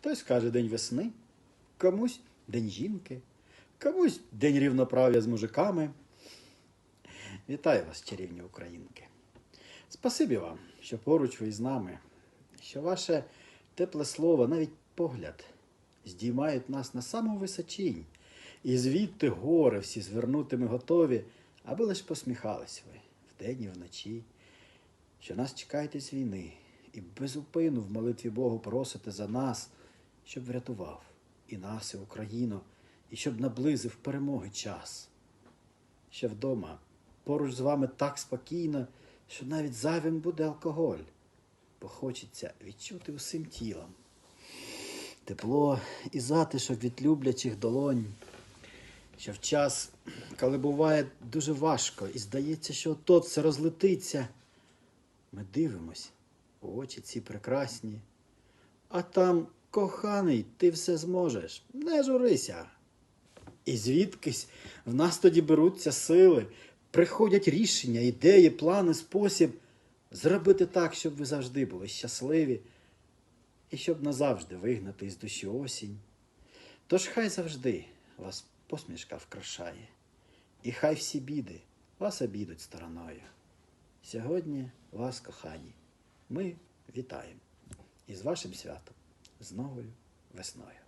Хтось каже День весни, комусь День жінки, комусь День рівноправ'я з мужиками. Вітаю вас, чарівні українки. Спасибі вам, що поруч ви із нами, що ваше тепле слово, навіть погляд, здіймають нас на саму височінь, і звідти гори всі звернути ми готові, аби лиш посміхались ви вдень і вночі, що нас чекаєте з війни, і безупину в молитві Богу просите за нас, щоб врятував і нас, і Україну, і щоб наблизив перемоги час. Ще вдома поруч з вами так спокійно, що навіть зайвим буде алкоголь, бо хочеться відчути усім тілом. Тепло і затишок від люблячих долонь, що в час, коли буває дуже важко, і здається, що от все розлетиться, ми дивимось у очі ці прекрасні. А там, коханий, ти все зможеш, не журися. І звідкись в нас тоді беруться сили, приходять рішення, ідеї, плани, спосіб зробити так, щоб ви завжди були щасливі і щоб назавжди вигнати із душі осінь. Тож хай завжди вас посмішка вкрашає, і хай всі біди вас обійдуть стороною. Сьогодні вас, кохані, ми вітаємо із вашим святом, з новою весною.